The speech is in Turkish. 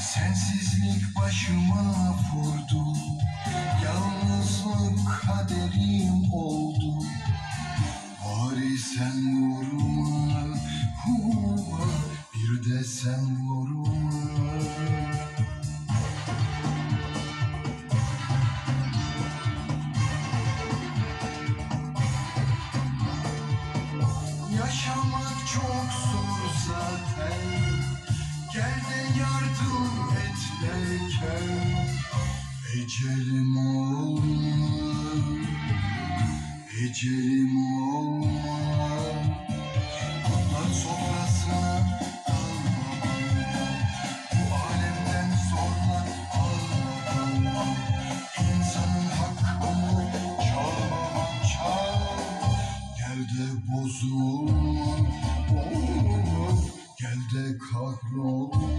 Sensizlik başıma vurdu. Yalnızlık kaderim oldu. Bari sen vurma, vurma. Bir de sen vurma yoksun zaten. Gel de yardım et derken Ecelim olma Ecelim olma Allah sofrasına Nerede bozulur cockroach.